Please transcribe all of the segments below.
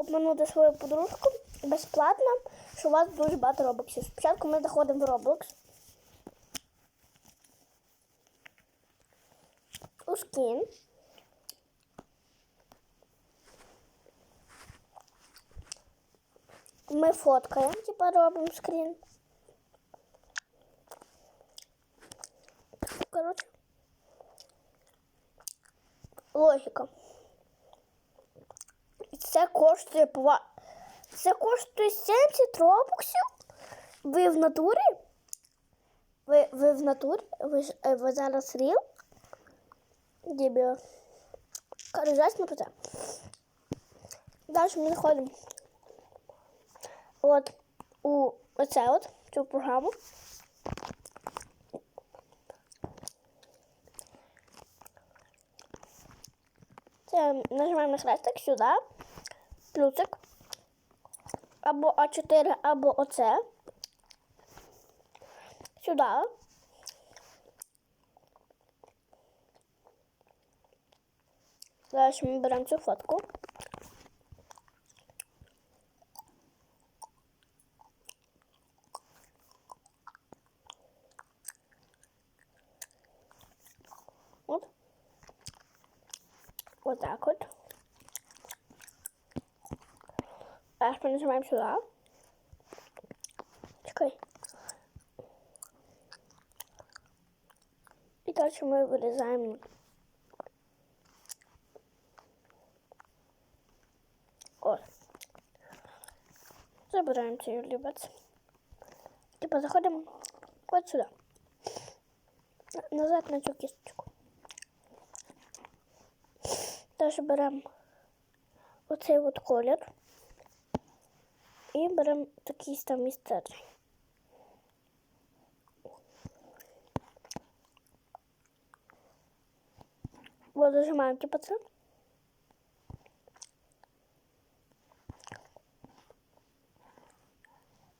обманути свою подружку безплатно, що у вас дуже багато робоксів. Спочатку ми заходимо в Roblox. У скін. Ми фоткаємо, типа робимо скрін. Коротше. Логіка. Це коштує. Це коштує 70 робоксів. Ви в натурі? Ви, ви в натурі? Ви, е, ви зараз ріл? Дебіл. Короче, про це. Далі ми заходимо. От у оце от цю програму. Це нажимаємо на хрестик сюди, плюсик. Або А4, або оце. Сюди. Далі ми беремо цю фотку. От. Вот так вот. Далі ми нажимаємо сюди. Чекай. І далі ми вирізаємо. Ось. Забираємо цей олівець. Типа заходимо от сюди. На- Назад на цю кісточку. Далі беремо оцей от колір і беремо такий самий старий. Вот зажимаємо типа це.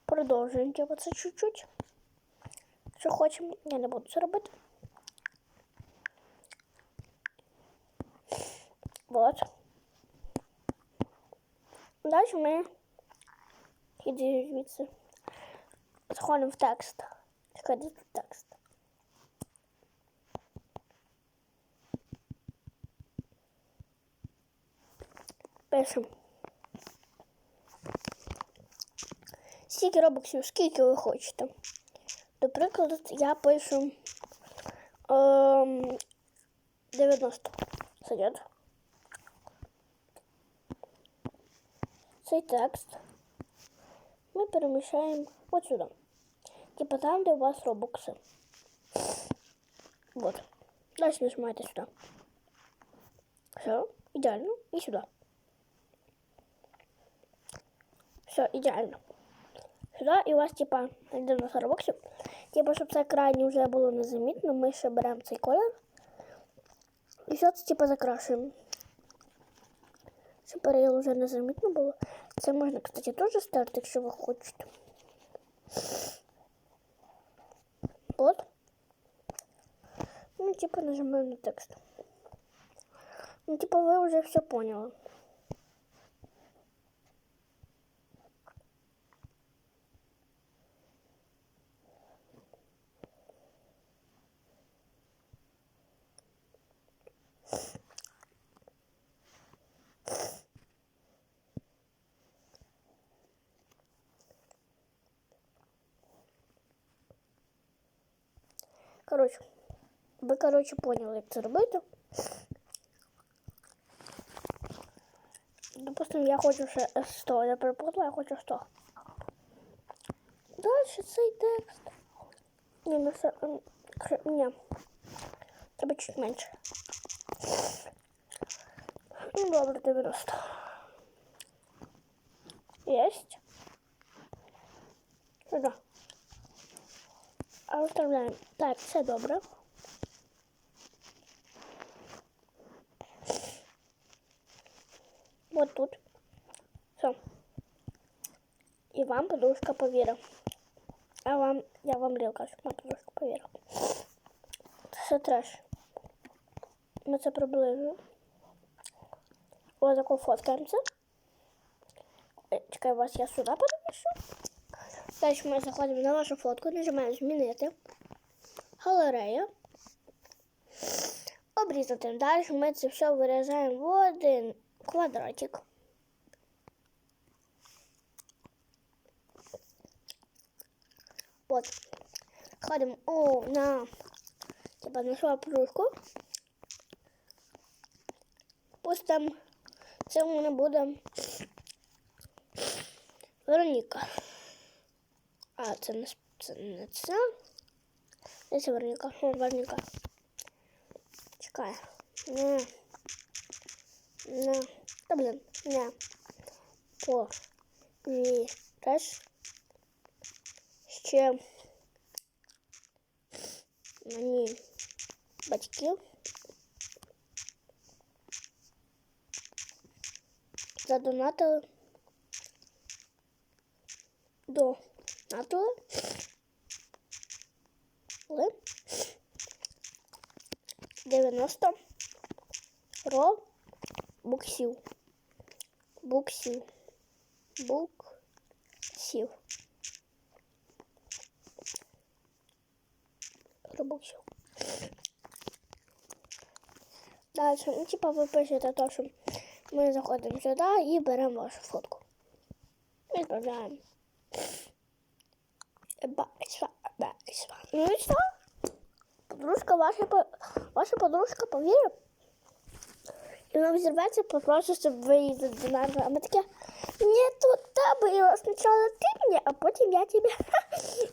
Продовжуємо типа це чуть-чуть. Що хочемо, я не буду це робити. Вот. Далі ми іди звідси. Заходимо в текст. Чекай, де тут текст. Пишемо. Скільки робоксів, скільки ви хочете. До прикладу, я пишу ем, 90. Сойдет. Цей текст Ми переміщаємо от сюди. Типа там, де у вас робокси. Вот. Далі нажимаєте сюди. Все, ідеально. І сюди. Все, ідеально. Сюди і у вас, типа, 90 робоксів. Типа, щоб це крайне вже було незамітно, ми ще беремо цей колір. І все це, типа, закрашуємо. Щоб переїл вже незамітно було. Це можна, кстати, теж стерти, якщо ви хочете. От. Ну, типа, нажимаємо на текст. Ну, типа, ви вже все поняли. Коротше, ви, коротше, поняли, як це робити. Допустим, я хочу ще 100, я перепутала, я хочу 100. Далі цей текст. Ні, ну все, ні. Треба чуть менше. Ну, добре, 90. Єсть. Сюди. А виставляємо. Так, все добре. Вот тут. Все. І вам подружка повірила. А вам, я вам рілка, щоб моя подружка повірила. Це треш. Ми це приближуємо. Ось таку фоткаємося. Е, Чекай, вас я сюди подивлюся. Далі ми заходимо на вашу фотку, нажимаємо змінити. Галерея. Обрізати. Далі ми це все вирізаємо в один квадратик. От. Ходимо о, на типа на. Пусть там це у мене буде Вероніка. А, це не, с- це не це. Де це Вероніка? О, Вероніка. Чекай. Не. Не. Та блін. Не. По. Ві. Теж. Ще. Мені батьків. Задонатили. До Ли. 90 ро буксів. Буксів. Буксів. Робоксів. Далі, ну, типа ви пишете то, що ми заходимо сюди і беремо вашу фотку. Відправляємо. Ну і що? Подружка ваша, ваша подружка повірить. І вона взірветься, попросить, щоб ви її задонатили. А ми таке, не тут тебе, спочатку ти мені, а потім я тобі.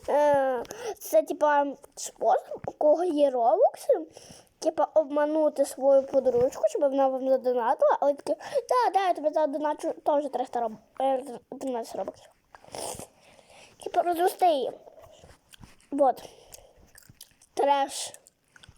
Е, Це типа спосіб, у кого є робокси, типа обманути свою подружку, щоб вона вам задонатила, але таке, да, да, я тобі задоначу теж 300 роб... е, 13 робоксів. Типа розрости її. Вот. Треш.